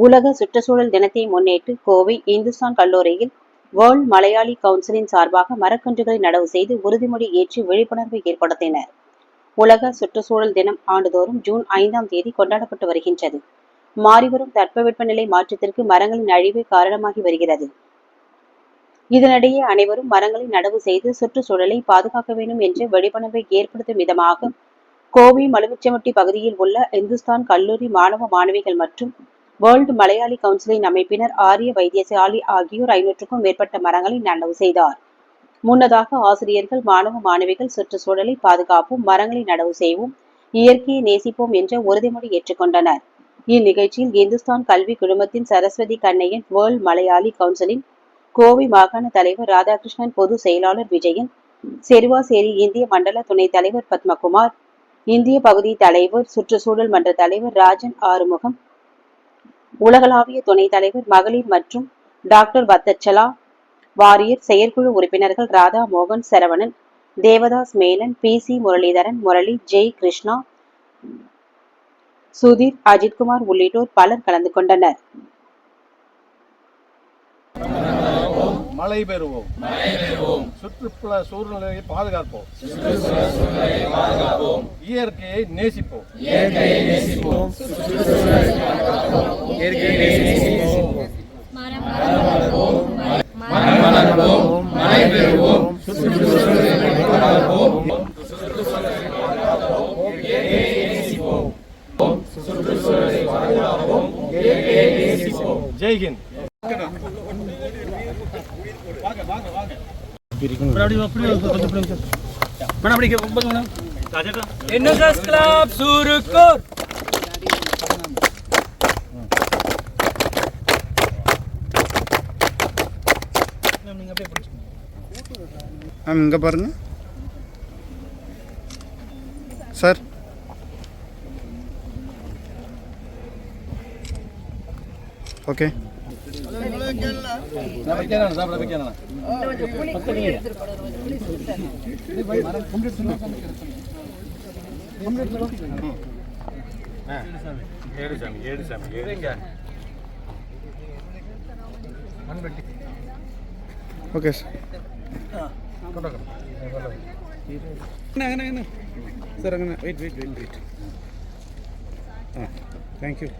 உலக சுற்றுச்சூழல் தினத்தை முன்னிட்டு கோவை இந்துஸ்தான் கல்லூரியில் வேர்ல்ட் மலையாளி கவுன்சிலின் சார்பாக மரக்கன்றுகளை நடவு செய்து உறுதிமொழி ஏற்றி விழிப்புணர்வை ஏற்படுத்தினர். உலக சுற்றுச்சூழல் தினம் ஆண்டுதோறும் ஜூன் ஐந்தாம் தேதி கொண்டாடப்பட்டு வருகின்றது. மாறிவரும் தட்பவெப்பநிலை மாற்றத்திற்கு மரங்களின் அழிவே காரணமாகி வருகிறது. இதனிடையே அனைவரும் மரங்களை நடவு செய்து சுற்றுச்சூழலை பாதுகாக்க வேண்டும் என்ற விழிப்புணர்வை ஏற்படுத்தும் விதமாக கோவை மலுமிச்சமட்டி பகுதியில் உள்ள இந்துஸ்தான் கல்லூரி மாணவ மாணவிகள் மற்றும் வேர்ல்டு மலையாளி கவுன்சிலின் அமைப்பினர் ஆரிய வைத்தியசாலி ஆகியோர் ஐநூற்றுக்கும் மேற்பட்ட மரங்களை நடவு செய்தார். முன்னதாக ஆசிரியர்கள் மாணவ மாணவிகள் சுற்றுச்சூழலை பாதுகாப்போம் மரங்களை நடவு செய்வோம் இயற்கையை நேசிப்போம் என்ற உறுதிமொழி ஏற்றுக்கொண்டனர். இந்நிகழ்ச்சியில் இந்துஸ்தான் கல்வி குழுமத்தின் சரஸ்வதி கண்ணையன் வேர்ல்ட் மலையாளி கவுன்சிலின் கோவை மாகாண தலைவர் ராதாகிருஷ்ணன் பொது செயலாளர் விஜயன் செருவாசேரி இந்திய மண்டல துணைத் தலைவர் பத்மகுமார் இந்திய பகுதி தலைவர் சுற்றுச்சூழல் மன்ற தலைவர் ராஜன் ஆறுமுகம் உலகளாவிய துணைத் தலைவர் மகளிர் மற்றும் டாக்டர் வத்தச்சலா வாரியர் செயற்குழு உறுப்பினர்கள் ராதா மோகன் சரவணன் தேவதாஸ் மேனன் பி சி முரளிதரன் முரளி ஜெய் கிருஷ்ணா சுதீர் அஜித்குமார் உள்ளிட்டோர் பலர் கலந்து கொண்டனர். மழை பெறுவோம். சுற்றுப்புற சூழ்நிலையை பாதுகாப்போம். இயற்கையை நேசிப்போம். ஜெய்ஹிந்த் என்எஸ்எஸ் கிளப் சூருக்கூர் மேம் இங்கே பாருங்க சார் ஓகே சாப்பிட வைக்கணும் ஏடு சாமி ஏடு சாமி ஏடுங்க ഓക്കെ സാർ അങ്ങനെ അങ്ങനെ സാർ അങ്ങനെ വെയിറ്റ് വെയിറ്റ് വെയിറ്റ് വെയിറ്റ് ആ താങ്ക് യു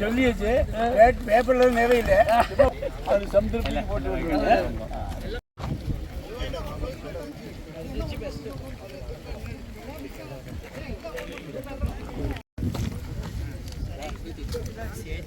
சொல்லியாச்சு பேப்பர்ல நிறைய அது சம்திருப்தி போட்டு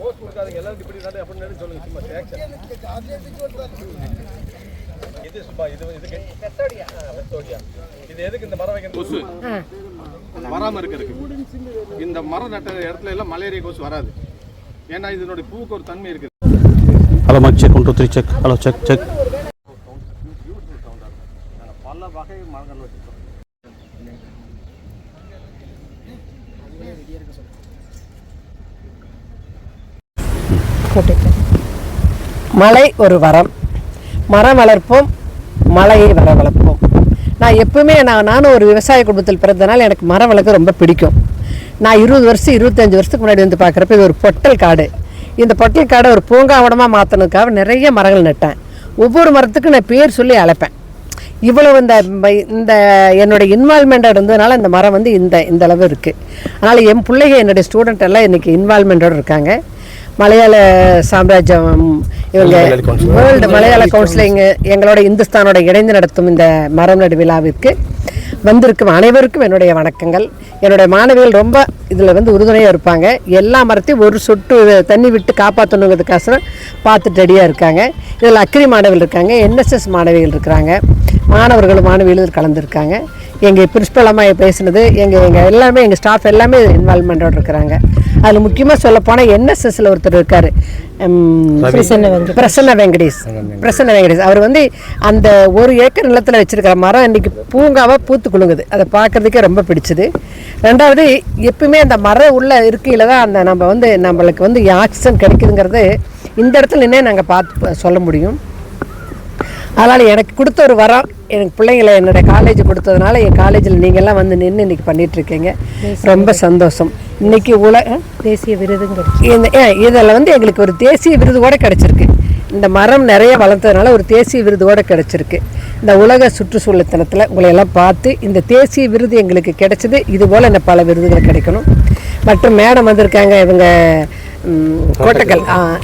போஸ்ட் கொடுக்காதீங்க. எல்லாரும் இப்படி நடு அப்படி நடு சொல்லுங்க. சும்மா டேக்ஸ் இது சும்மா இது இதுக்கு மெத்தோடியா மெத்தோடியா இது எதுக்கு இந்த மரம் வைக்கணும் கொசு. வராம இருக்கிறதுக்கு. இந்த மரம் நட்ட இடத்துல எல்லாம் மலேரியா கொசு வராது. ஏன்னா இதனுடைய பூவுக்கு ஒரு தன்மை இருக்குது. Hello mike check one two three check hello check check பல வகை மரங்கள் வச்சிருக்கோம். மழை ஒரு வரம். மரம் வளர்ப்போம் மலையை வர வளர்ப்போம். நான் எப்பவுமே நான் நானும் ஒரு விவசாய குடும்பத்தில் பிறந்தனால எனக்கு மரம் வளர்க்க ரொம்ப பிடிக்கும். நான் இருபது வருஷம் இருபத்தஞ்சி வருஷத்துக்கு முன்னாடி வந்து பார்க்குறப்ப இது ஒரு பொட்டல் காடு. இந்த பொட்டல் காடை ஒரு பூங்காவனமாக மாற்றினதுக்காக நிறைய மரங்கள் நட்டேன். ஒவ்வொரு மரத்துக்கும் நான் பேர் சொல்லி அழைப்பேன். இவ்வளவு இந்த இந்த என்னோட இன்வால்மெண்ட்டோட இருந்ததுனால இந்த மரம் வந்து இந்த இந்த அளவு இருக்குது அதனால் என் பிள்ளைங்க என்னுடைய ஸ்டூடெண்ட் எல்லாம் இன்றைக்கி இன்வால்மெண்ட்டோடு இருக்காங்க. மலையாள சாம்ராஜ்யம் இவங்க. வேர்ல்டு மலையாள கவுன்சிலிங் எங்களோட இந்துஸ்தானோட இணைந்து நடத்தும் இந்த மரம் நடு விழாவிற்கு வந்திருக்கும் அனைவருக்கும் என்னுடைய வணக்கங்கள். என்னுடைய மாணவிகள் ரொம்ப இதில் வந்து உறுதுணையாக இருப்பாங்க. எல்லா மரத்தையும் ஒரு சொட்டு தண்ணி விட்டு காப்பாற்றணுங்கிறதுக்காக பார்த்துட்டு ரெடியாக இருக்காங்க. இதில் அக்ரி மாணவிகள் இருக்காங்க என்எஸ்எஸ் மாணவிகள் இருக்கிறாங்க. மாணவர்களும் மாணவிகளும் கலந்துருக்காங்க. எங்கள் பிரின்ஸ்பல் அம்மா பேசினது எங்கள் எங்கள் எல்லாமே எங்கள் ஸ்டாஃப் எல்லாமே இன்வால்மெண்ட்டோடு இருக்கிறாங்க. அதில் முக்கியமாக சொல்லப்போனால் என்எஸ்எஸ்ல ஒருத்தர் இருக்கார் பிரசன்ன வெங்கடேஷ். பிரசன்ன வெங்கடேஷ். அவர் வந்து அந்த ஒரு ஏக்கர் நிலத்தில் வச்சிருக்கிற மரம் இன்னைக்கு பூங்காவாக பூத்து குலுங்குது. அதை பார்க்கறதுக்கே ரொம்ப பிடிச்சது. ரெண்டாவது எப்பவுமே அந்த மரம் உள்ள இருக்கையில் தான் அந்த நம்ம வந்து நம்மளுக்கு வந்து ஆக்சிஜன் கிடைக்குதுங்கிறது இந்த இடத்துல நின்னே நாங்கள் பார்த்து சொல்ல முடியும். அதனால் எனக்கு கொடுத்த ஒரு வரம் எனக்கு பிள்ளைங்களை என்னோட காலேஜ் கொடுத்ததுனால என் காலேஜில் நீங்கள்லாம் வந்து நின்று இன்னைக்கு பண்ணிட்டு இருக்கீங்க ரொம்ப சந்தோஷம். இன்னைக்கு உலக தேசிய விருதுங்க இந்த இதில் வந்து எங்களுக்கு ஒரு தேசிய விருது கூட கிடச்சிருக்கு. இந்த மரம் நிறைய வளர்த்ததுனால ஒரு தேசிய விருது கூட கிடச்சிருக்கு. இந்த உலக சுற்றுச்சூழல் தினத்தில் உங்களை எல்லாம் பார்த்து இந்த தேசிய விருது எங்களுக்கு கிடைச்சது. இது போல் இந்த பல விருதுகள் கிடைக்கணும். மற்றும் மேடம் வந்திருக்காங்க இவங்க கோட்டக்கல். ஆ,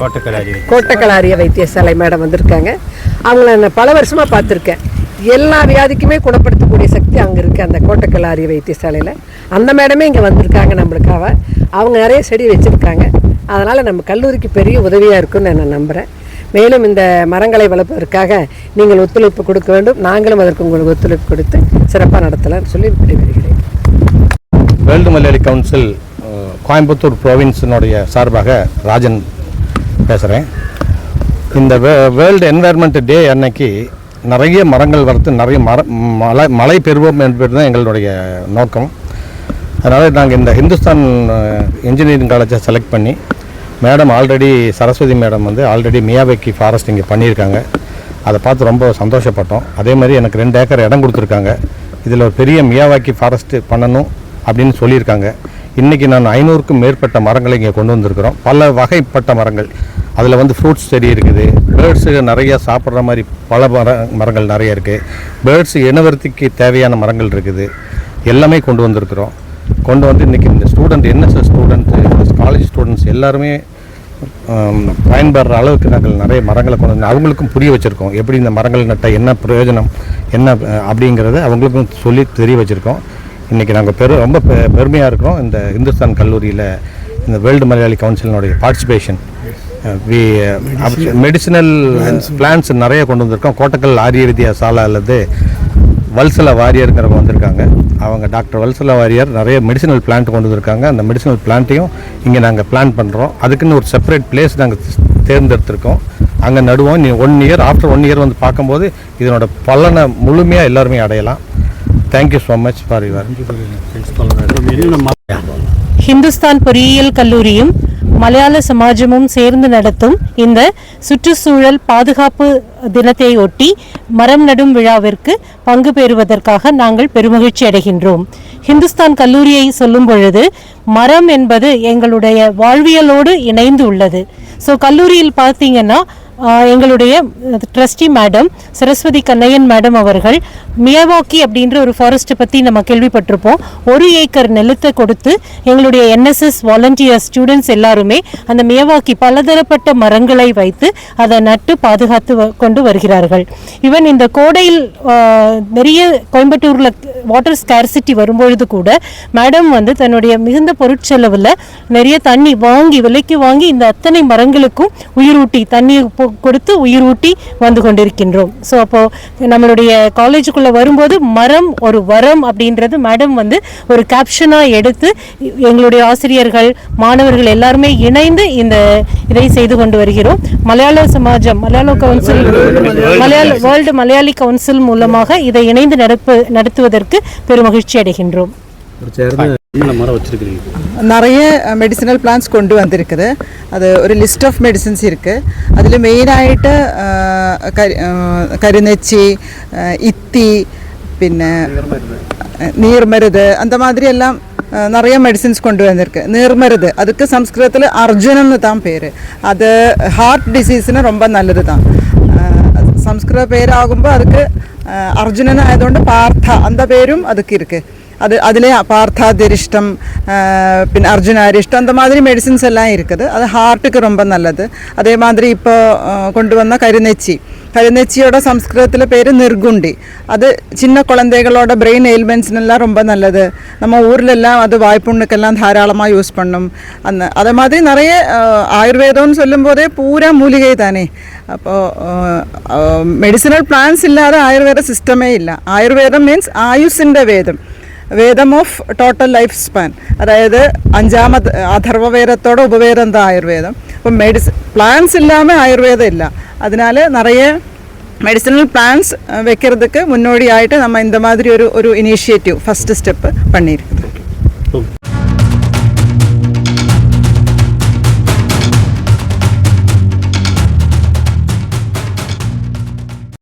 கோட்டக்கல் ஆரிய வைத்தியசாலை மேடம் வந்திருக்காங்க. அவங்கள நான் பல வருஷமாக பார்த்துருக்கேன். எல்லா வியாதிக்குமே குணப்படுத்தக்கூடிய சக்தி அங்கே இருக்குது அந்த கோட்டக்கல் ஆரிய வைத்தியசாலையில். அந்த மேடமே இங்கே வந்திருக்காங்க நம்மளுக்காக. அவங்க நிறைய செடி வச்சுருக்காங்க. அதனால் நம்ம கல்லூரிக்கு பெரிய உதவியாக இருக்கும்னு நான் நம்புகிறேன் மேலும் இந்த மரங்களை வளர்ப்பதற்காக நீங்கள் ஒத்துழைப்பு கொடுக்க வேண்டும். நாங்களும் அதற்கு உங்களுக்கு ஒத்துழைப்பு கொடுத்து சிறப்பாக நடத்தலாம்னு சொல்லி விடைபெறுகிறேன். வேர்ல்டு மலையாளி கவுன்சில் கோயம்புத்தூர் ப்ரோவின்ஸினுடைய சார்பாக ராஜன் பேசுகிறேன் இந்த வே வேர்ல்டு என்வாயர்மெண்ட் டே அன்னைக்கு நிறைய மரங்கள் வளர்த்து நிறைய மர மலை மழை பெறுவோம் என்பது தான் எங்களுடைய நோக்கம். அதனால் நாங்கள் இந்த ஹிந்துஸ்தான் இன்ஜினியரிங் காலேஜை செலக்ட் பண்ணி மேடம் ஆல்ரெடி சரஸ்வதி மேடம் வந்து ஆல்ரெடி மியாபேக்கி ஃபாரஸ்ட் இங்கே பண்ணியிருக்காங்க. அதை பார்த்து ரொம்ப சந்தோஷப்பட்டோம். அதே மாதிரி எனக்கு ரெண்டு ஏக்கர் இடம் கொடுத்துருக்காங்க. இதில் ஒரு பெரிய மியாவாக்கி ஃபாரஸ்ட்டு பண்ணணும் அப்படின்னு சொல்லியிருக்காங்க. இன்றைக்கி நான் ஐநூறுக்கும் மேற்பட்ட மரங்களை இங்கே கொண்டு வந்திருக்கிறோம். பல வகைப்பட்ட மரங்கள். அதில் வந்து ஃப்ரூட்ஸ் செடி இருக்குது. பேர்ட்ஸு நிறையா சாப்பிட்ற மாதிரி பல மர மரங்கள் நிறைய இருக்குது பேர்ட்ஸ் இனவர்த்திக்கு தேவையான மரங்கள் இருக்குது. எல்லாமே கொண்டு வந்திருக்கிறோம். கொண்டு வந்து இன்றைக்கி இந்த student NSS students college students எல்லாருமே பயன்படுற அளவுக்கு நாங்கள் நிறைய மரங்களை கொண்டு வந்து அவங்களுக்கும் புரிய வச்சுருக்கோம். எப்படி இந்த மரங்கள் நட்டால் என்ன பிரயோஜனம் என்ன அப்படிங்கிறத அவங்களுக்கும் சொல்லி தெரிய வச்சுருக்கோம். இன்றைக்கி நாங்கள் பெரு ரொம்ப பெ பெருமையாக இருக்கிறோம். இந்த இந்துஸ்தான் கல்லூரியில் இந்த வேர்ல்டு மலையாளி கவுன்சிலினுடைய பார்ட்டிசிபேஷன் வி மெடிசினல் பிளான்ஸ் நிறைய கொண்டு வந்திருக்கோம். கோட்டக்கல் ஆரிய வித்யா சாலா அல்லது வல்சல வாரியருங்கிறவங்க வந்திருக்காங்க. அவங்க டாக்டர் வல்சல வாரியர் நிறைய மெடிசினல் பிளான்ட் கொண்டு வந்திருக்காங்க. அந்த மெடிசினல் பிளான்ட்டையும் இங்கே நாங்கள் பிளான் பண்ணுறோம் அதுக்குன்னு ஒரு செப்பரேட் பிளேஸ் நாங்கள் தேர்ந்தெடுத்திருக்கோம். அங்கே நடுவோம். நீ one year after one year வந்து பார்க்கும்போது இதனோட பலனை முழுமையாக எல்லாருமே அடையலாம். Thank you so much for your Hindustan பொறியியல் கல்லூரியும் மலையாள சமாஜமும் சேர்ந்து நடத்தும் இந்த சுற்றுச்சூழல் பாதுகாப்பு தினத்தை ஒட்டி மரம் நடும் விழாவிற்கு பங்கு பெறுவதற்காக நாங்கள் பெருமகிழ்ச்சி அடைகின்றோம். ஹிந்துஸ்தான் கல்லூரியை சொல்லும் பொழுது மரம் என்பது எங்களுடைய வாழ்வியலோடு இணைந்து உள்ளது. ஸோ கல்லூரியில் பார்த்தீங்கன்னா எங்களுடைய trustee madam Saraswathi Kannaiyan madam அவர்கள் மியவாக்கி அப்படின்ற ஒரு ஃபாரஸ்ட்டை பற்றி நம்ம கேள்விப்பட்டிருப்போம். ஒரு ஏக்கர் நிலத்தை கொடுத்து எங்களுடைய என்எஸ்எஸ் வாலண்டியர் ஸ்டூடெண்ட்ஸ் எல்லாருமே அந்த மியவாக்கி பலதரப்பட்ட மரங்களை வைத்து அதை நட்டு பாதுகாத்து வ- கொண்டு வருகிறார்கள். ஈவன் இந்த கோடையில் நிறைய கோயம்புத்தூரில் வாட்டர் ஸ்கேர்சிட்டி வரும்பொழுது கூட மேடம் வந்து தன்னுடைய மிகுந்த பொருட்செலவில் நிறைய தண்ணி வாங்கி விலைக்கு வாங்கி இந்த அத்தனை மரங்களுக்கும் உயிரூட்டி தண்ணி கொடுத்து உயிரூட்டி வந்து கொண்டிருக்கின்றோம். ஸோ அப்போது நம்மளுடைய காலேஜுக்குள்ள வரும்போது மரம் ஒரு வரம் அப்படின்றது மேடம் வந்து ஒரு கேப்ஷனாக எடுத்து எங்களுடைய ஆசிரியர்கள் மாணவர்கள் எல்லாருமே இணைந்து இந்த இதை செய்து கொண்டு வருகிறோம். மலையாள சமாஜம் மலையாள கவுன்சில் மலையாள வேர்ல்டு மலையாளி கவுன்சில் மூலமாக இதை இணைந்து நடப்பு நடத்துவதற்கு பெருமகிழ்ச்சி அடைகின்றோம். நிறைய മെഡിസിനൽ പ്ലാന്റ്സ് കൊണ്ടുവന്നിരിക്കുന്നത്. അത് ഒരു ലിസ്റ്റ് ഓഫ് മെഡിസിൻസ് ഇരിക്ക്. അതിൽ മെയിനായിട്ട് மெயினாയിട്ട് ഇത്തി പിന്നെ നീർമരുത് അന്തമാതിരി എല്ലാം നിറയെ മെഡിസിൻസ് കൊണ്ടുവന്നിരിക്ക്. നീർമരുത് അതൊക്കെ സംസ്കൃതത്തിൽ അർജുൻ എന്ന് താൻ പേര്. അത് ഹാർട്ട് ഡിസീസിന് ரொம்ப നല്ലത് താൻ. സംസ്കൃത പേരാകുമ്പോൾ അതൊക്കെ അർജുനനായതുകൊണ്ട് പാർത്ഥ. അന്ത പേരും അതൊക്കെ ഇരിക്ക്. അത് അതിലെ പാർത്ഥാദ്യരിഷ്ടം പിന്നെ അർജുനാരിഷ്ടം അത് മാതിരി മെഡിസിൻസ് എല്ലാം ഇരിക്കുന്നത് അത് ഹാർട്ടിക്ക് രൊമ്പ നല്ലത്. അതേമാതിരി ഇപ്പോൾ കൊണ്ടുവന്ന കരുനെച്ചി. കരുനെച്ചിയുടെ സംസ്കൃതത്തിലെ പേര് നിർഗുണ്ടി. അത് ചിന്ന കുളന്തകളോടെ ബ്രെയിൻ എയിൽമെൻസിനെല്ലാം രൊമ്പ നല്ലത്. നമ്മൾ ഊരിലെല്ലാം അത് വായ്പുണ്ണിക്കെല്ലാം ധാരാളമായി യൂസ് പണ്ണും. അന്ന് അതേമാതിരി നിറയെ ആയുർവേദമെന്ന് ചൊല്ലുമ്പോൾ അതേ പൂരാ മൂലികയെ തന്നെ അപ്പോൾ മെഡിസിനൽ പ്ലാൻസ് ഇല്ലാതെ ആയുർവേദ സിസ്റ്റമേ ഇല്ല. ആയുർവേദം മീൻസ് ആയുസിന്റെ വേദം. വേദം ഓഫ് ടോട്ടൽ ലൈഫ് സ്പാൻ. അതായത് അഞ്ചാമ അഥർവവേദത്തോടെ ഉപവേദം എന്താ ആയുർവേദം? അപ്പം മെഡിസിൻ പ്ലാൻസ് ഇല്ലാമ ആയുർവേദം ഇല്ല. അതിനാൽ നിറയെ മെഡിസിനൽ പ്ലാൻസ് വെക്കുന്നതൊക്കെ മുന്നോടിയായിട്ട് നമ്മൾ എന്ത് ഒരു ഒരു ഇനീഷ്യേറ്റീവ് ഫസ്റ്റ് സ്റ്റെപ്പ് പണിയിരിക്കുന്നത്